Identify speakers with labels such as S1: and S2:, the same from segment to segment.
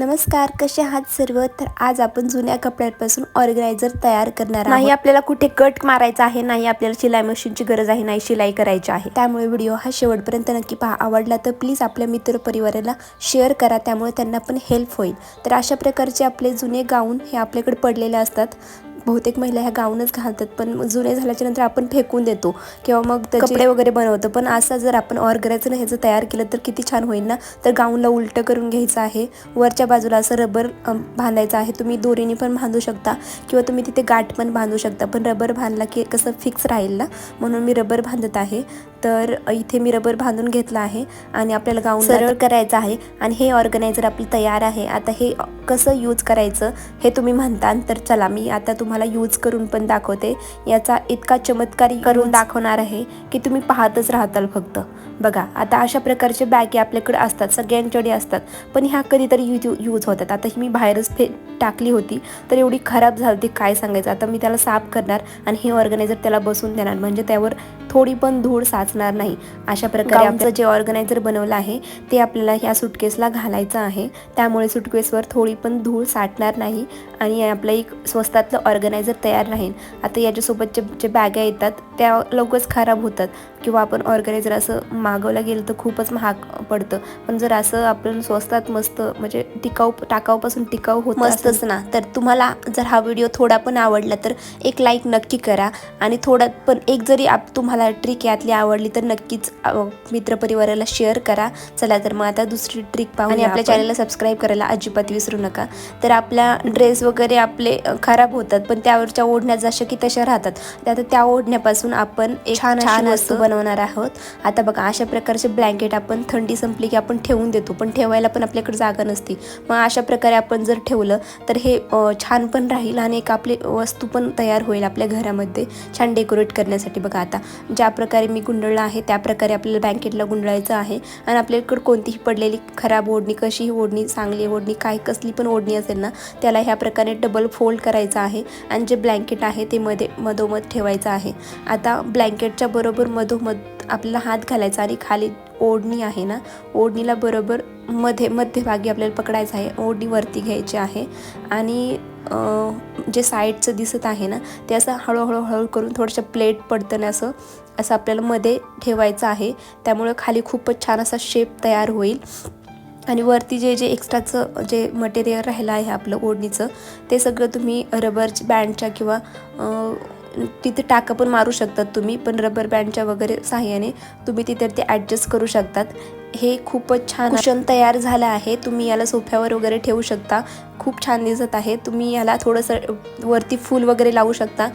S1: नमस्कार कसे आहात सर्व? तर आज आपण जुन्या कपड्यांपासून ऑर्गनायझर तयार करणार नाही आपल्याला कुठे कट मारायचा आहे नाही आपल्याला शिलाई मशीनची गरज आहे नाही शिलाई करायची आहे. त्यामुळे व्हिडिओ हा शेवटपर्यंत नक्की पहा. आवडला तर प्लीज आपल्या मित्र परिवाराला शेअर करा त्यामुळे त्यांना पण हेल्प होईल. तर अशा प्रकारचे आपले जुने गाऊन हे आपल्याकडे पडलेले असतात. बहुतेक महिला ह्या गाऊनच घालतात पण जुने झाल्याच्यानंतर आपण फेकून देतो. किंवा मग कपडे वगैरे बनवतो. पण असं जर आपण ऑर्गनायझर ह्याचं तयार केलं तर किती छान होईल ना? तर गाऊनला उलटं करून घ्यायचं आहे. वरच्या बाजूला असं रबर बांधायचं आहे. तुम्ही दोरीने पण बांधू शकता किंवा तुम्ही तिथे गाठ पण बांधू शकता. पण रबर बांधला की कसं फिक्स राहील ना? म्हणून मी रबर बांधत आहे. तर इथे मी रबर बांधून घेतला आहे आणि आपल्याला गाऊन सरळ करायचं आहे आणि हे ऑर्गनायझर आपलं तयार आहे. आता हे कसं यूज करायचं हे तुम्ही म्हणता तर चला मी आता तुम्हाला यूज करून पण दाखवते. याचा इतका चमत्कारी करून दाखवणार आहे की तुम्ही पाहतच राहताल फक्त. बघा आता अशा प्रकारचे बॅगे आपल्याकडे असतात सगळ्यांकडे असतात पण ह्या कधीतरी यूज यूज होतात. आता ही मी बाहेरच फे टाकली होती तर एवढी खराब झाली होती काय सांगायचं? आता मी त्याला साफ करणार आणि हे ऑर्गनायझर त्याला बसून देणार. म्हणजे त्यावर थोडी पण धूळ साचणार नाही. अशा प्रकारे आमचं जे ऑर्गनायझर बनवलं आहे ते आपल्याला ह्या सुटकेसला घालायचं आहे. त्यामुळे सुटकेसवर थोडी पण धूळ साठणार नाही आणि आपलं एक स्वस्तातलं ऑर्गनायझर तयार राहील. आता याच्यासोबतचे जे बॅगा येतात त्या लवकरच खराब होतात. किंवा आपण ऑर्गनायझर असं मागवलं गेलं तर खूपच महाग पडतं. पण जर असं आपण स्वस्तात मस्त म्हणजे टिकाऊ टाकाऊपासून टिकाऊ होत मस्तच ना. तर तुम्हाला जर हा व्हिडिओ थोडा पण आवडला तर एक लाईक नक्की करा. आणि थोडा पण एक जरी आप तुम्हाला ट्रिक यातली आवडली तर नक्कीच मित्रपरिवाराला शेअर करा. चला तर मग आता दुसरी ट्रिक पाहू आणि आपल्या चॅनलला सबस्क्राईब करायला अजिबात विसरू नका. तर आपल्या ड्रेस वगैरे आपले खराब होतात. पण त्यावरच्या ओढण्या जशा की तशा राहतात. तर आता त्या ओढण्यापासून आपण एक छान छान वस्तू बनवणार आहोत. आता बघा अशा प्रकारचे ब्लँकेट आपण थंडी संपली की आपण ठेवून देतो पण ठेवायला पण आपल्याकडे जागा नसते. मग अशा प्रकारे आपण जर ठेवलं तर हे छान पण राहील आणि एक आपली वस्तू पण तयार होईल आपल्या घरामध्ये छान डेकोरेट करण्यासाठी. बघा आता ज्या प्रकारे मी गुंडळलं आहे त्या प्रकारे आपल्याला ब्लँकेटला गुंडळायचं आहे आणि आपल्याकडे कोणतीही पडलेली खराब ओढणी कशीही ओढणी चांगली ओढणी काय कसली पण ओढणी असेल ना त्याला ह्या प्रकारे डबल फोल्ड करायचं आहे आणि जे ब्लँकेट आहे ते मध्ये मधोमध ठेवायचं आहे. आता आता ब्लँकेटच्या बरोबर मधोमध आपल्याला हात घालायचा आणि खाली ओढणी आहे ना ओढणीला बरोबर मध्ये मध्यभागी आपल्याला पकडायचं आहे. ओढणी वरती घ्यायची आहे. आणि जे साईडचं दिसत आहे ना ते असं हळूहळू हळू करून थोडंसं प्लेट पडतं ना असं असं आपल्याला मध्ये ठेवायचं आहे. त्यामुळे खाली खूपच छान असा शेप तयार होईल. आणि वरती जे जे एक्स्ट्राचं जे मटेरियल राहिलं आहे आपलं ओढणीचं ते सगळं तुम्ही रबरच्या बँडच्या किंवा तिथे टाका पण मारू शकतात तुम्ही पण रबर बँडच्या वगैरे सहाय्याने तुम्ही तिथे ते ॲडजस्ट करू शकतात. हे खूपच छान कुशन तयार झालं आहे. तुम्ही याला सोफ्यावर वगैरे ठेवू शकता. खूप छान दिसत आहे. तुम्ही याला थोडंसं वरती फूल वगैरे लावू शकता.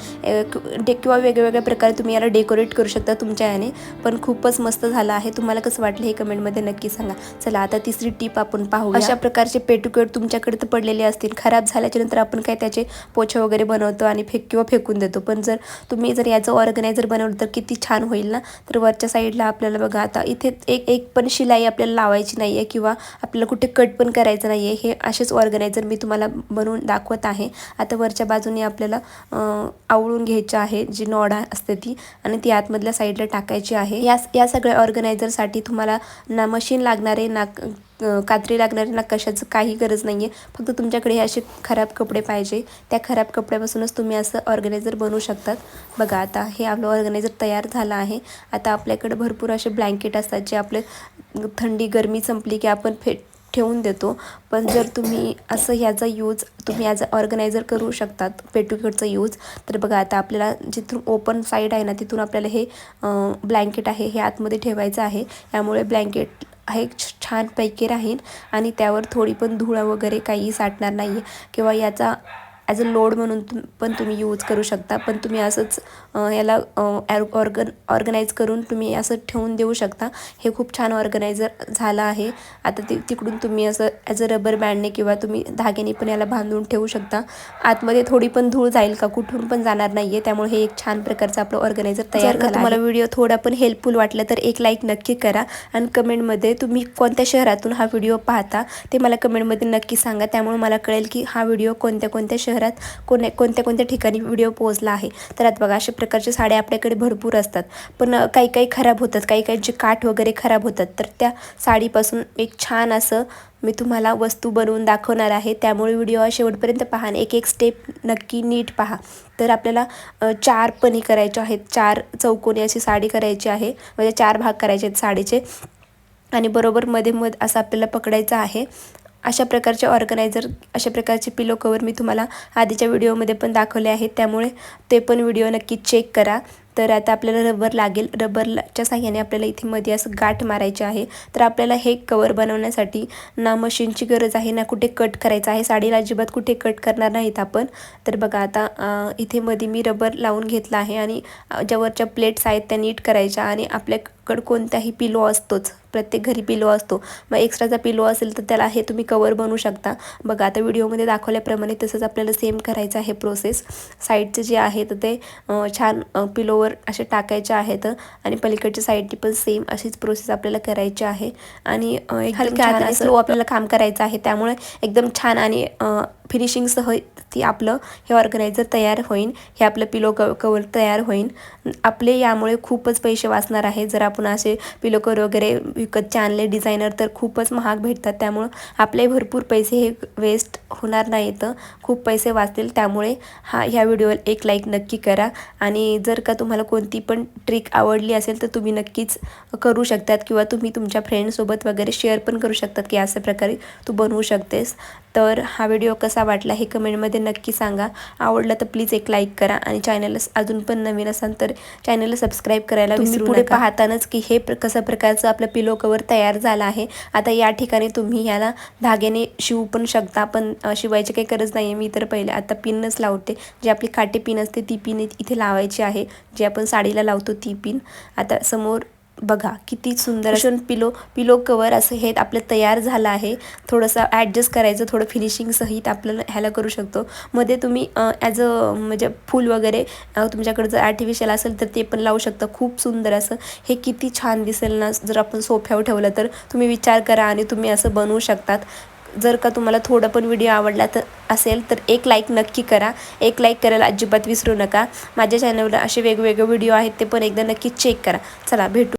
S1: डे किंवा वेगवेगळ्या प्रकारे तुम्ही याला डेकोरेट करू शकता तुमच्या याने. पण खूपच मस्त झालं आहे. तुम्हाला कसं वाटलं हे कमेंटमध्ये नक्की सांगा. चला आता तिसरी टीप आपण पाहू अशा प्रकारचे पेटुकेट तुमच्याकडे तर पडलेले असतील. खराब झाल्याच्यानंतर आपण काय त्याचे पोछे वगैरे बनवतो आणि फेक किंवा फेकून देतो. पण जर तुम्ही जर याचं ऑर्गनायझर बनवलं तर किती छान होईल ना? तर वरच्या साईडला आपल्याला बघा आता इथे एक एक पण शिलाई आपल्याला लावायची नाही आहे किंवा आपल्याला कुठे कट पण करायचं नाही आहे हे असेच ऑर्गनायझर मी तुम्हाला बनवून दाखवत आहे. आता वरच्या बाजूने आपल्याला आवळून घ्यायची आहे जी नॉडा असते ती आणि ती आतमधल्या साईडला टाकायची आहे. या या सगळ्या ऑर्गनायझरसाठी तुम्हाला ना मशीन लागणारे ना कात्री लागणारे ना कशाचं काही गरज नाही आहे फक्त तुमच्याकडे हे असे खराब कपडे पाहिजे. त्या खराब कपड्यापासूनच तुम्ही असं ऑर्गनायझर बनवू शकतात. बघा आता हे आपलं ऑर्गनायझर तयार झालं आहे. आता आपल्याकडे भरपूर असे ब्लँकेट असतात जे आपले थंडी गरमी संपली की आपण फे ठेवून देतो. पण जर तुम्ही असं ह्याचा यूज तुम्ही ॲज अ ऑर्गनायझर करू शकतात पेटुकेटचा यूज तर बघा आता आपल्याला जिथून ओपन साईड आहे ना तिथून आपल्याला हे ब्लँकेट आहे हे आतमध्ये ठेवायचं आहे. यामुळे ब्लँकेट हे छ- छानपैकी राहील आणि त्यावर थोडी पण धुळं वगैरे काही साठणार नाही आहे किंवा याचा ॲज अ लोड म्हणून तुम पण तुम्ही यूज करू शकता. पण तुम्ही असंच याला ऑर्गन ऑर्गनाईज करून तुम्ही असं ठेवून देऊ शकता. हे खूप छान ऑर्गनायझर झालं आहे. आता ति तिकडून तुम्ही असं ॲज अ रबर बँडने किंवा तुम्ही धाग्याने पण याला बांधून ठेवू शकता. आतमध्ये थोडी पण धूळ जाईल का? कुठून पण जाणार नाही आहे त्यामुळे हे एक छान प्रकारचं आपलं ऑर्गनायझर तयार का तुम्हाला व्हिडिओ थोडा पण हेल्पफुल वाटला तर एक लाईक नक्की करा. आणि कमेंटमध्ये तुम्ही कोणत्या शहरातून हा व्हिडिओ पाहता ते मला कमेंटमध्ये नक्की सांगा. त्यामुळे मला कळेल की हा व्हिडिओ कोणत्या कोणत्या शहर शहरात कोण्या कोणत्या कोणत्या ठिकाणी व्हिडिओ पोहोचला आहे. तर आता बघा अशा प्रकारच्या साड्या आपल्याकडे भरपूर असतात. पण काही काही खराब होतात. काही काहींचे काठ वगैरे खराब होतात. तर त्या साडीपासून एक छान असं मी तुम्हाला वस्तू बनवून दाखवणार आहे. त्यामुळे व्हिडिओ शेवटपर्यंत पहा आणि एक एक स्टेप नक्की नीट पहा. तर आपल्याला चार पणी करायचे आहेत. चार चौकोनी अशी साडी करायची आहे. म्हणजे चार भाग करायचे आहेत साडीचे. आणि बरोबर मध्ये मध असं आपल्याला पकडायचं आहे. अशा प्रकारचे ऑर्गनायझर अशा प्रकारचे पिलो कवर मी तुम्हाला आधीच्या व्हिडिओमध्ये पण दाखवले आहेत. त्यामुळे ते पण व्हिडिओ नक्की चेक करा. तर आता आपल्याला रबर लागेल. रबरच्या साह्याने आपल्याला इथे मध्ये असं गाठ मारायचे आहे. तर आपल्याला हे कवर बनवण्यासाठी ना मशीनची गरज आहे ना कुठे कट करायचं आहे. साडीला अजिबात कुठे कट करणार नाहीत आपण. तर बघा आता इथे मध्ये मी रबर लावून घेतला आहे आणि ज्यावरच्या प्लेट्स आहेत त्या नीट करायच्या आणि आपल्याकडं कोणताही पिलो असतोच. प्रत्येक घरी पिलो असतो. मग एक्स्ट्राचा पिलो असेल तर त्याला हे तुम्ही कवर बनवू शकता. बघा आता व्हिडिओमध्ये दाखवल्याप्रमाणे तसंच आपल्याला सेम करायचं आहे प्रोसेस. साईडचे जे आहे तर ते छान पिलोवर असे टाकायचे आहेत आणि पलीकडच्या साईडची पण सेम अशीच प्रोसेस आपल्याला करायची आहे. आणि हलक्या स्लो आपल्याला काम करायचं आहे. त्यामुळे एकदम छान आणि फिनिशिंगसह ती आपलं हे ऑर्गनायझर तयार होईल हे आपलं पिलो क कवर तयार होईल आपले यामुळे खूपच पैसे वाचणार आहे. जर आपण असे पिलो कवर वगैरे विकतचे आणले डिझायनर तर खूपच महाग भेटतात. त्यामुळं आपले भरपूर पैसे हे वेस्ट होणार नाहीत. खूप पैसे वाचतील. त्यामुळे हा ह्या व्हिडिओला एक लाईक नक्की करा. आणि जर का तुम्हाला कोणती पण ट्रिक आवडली असेल तर तुम्ही नक्कीच करू शकतात किंवा तुम्ही तुमच्या फ्रेंडसोबत वगैरे शेअर पण करू शकतात की अशा प्रकारे तू बनवू शकतेस. तर हा व्हिडिओ कसा वाटला हे कमेंटमध्ये नक्की सांगा. आवडला तर प्लीज एक लाईक करा आणि चॅनलला अजून पण नवीन असाल तर चॅनलला सबस्क्राईब करायला विसरू पुढे पाहतानाच की हे कसं प्रकारचं आपलं पिलो कवर तयार झालं आहे. आता या ठिकाणी तुम्ही याला धाग्याने शिवू पण शकता. पण शिवायची काही गरज नाही आहे मी तर पहिले आता पिनच लावते. जी आपली काटे पिन असते ती पिन इथे लावायची आहे. जी आपण साडीला लावतो ती पिन. आता समोर बघा किती सुंदर असं पिलो पिलो कवर असं हे आपलं तयार झालं आहे. थोडंसं ॲडजस्ट करायचं थोडं फिनिशिंग सहित आपल्याला ह्याला करू शकतो. मध्ये तुम्ही ॲज अ म्हणजे फूल वगैरे तुमच्याकडे जर आर्टिफिशियल असेल तर ते पण लावू शकता. खूप सुंदर असं. हे किती छान दिसेल ना जर आपण सोफ्यावर ठेवलं तर. तुम्ही विचार करा आणि तुम्ही असं बनवू शकतात. जर का तुम्हाला थोडं पण व्हिडिओ आवडला तर असेल तर एक लाईक नक्की करा. एक लाईक करायला अजिबात विसरू नका. माझ्या चॅनलवर असे वेगवेगळे व्हिडिओ आहेत ते पण एकदा नक्की चेक करा. चला भेटू.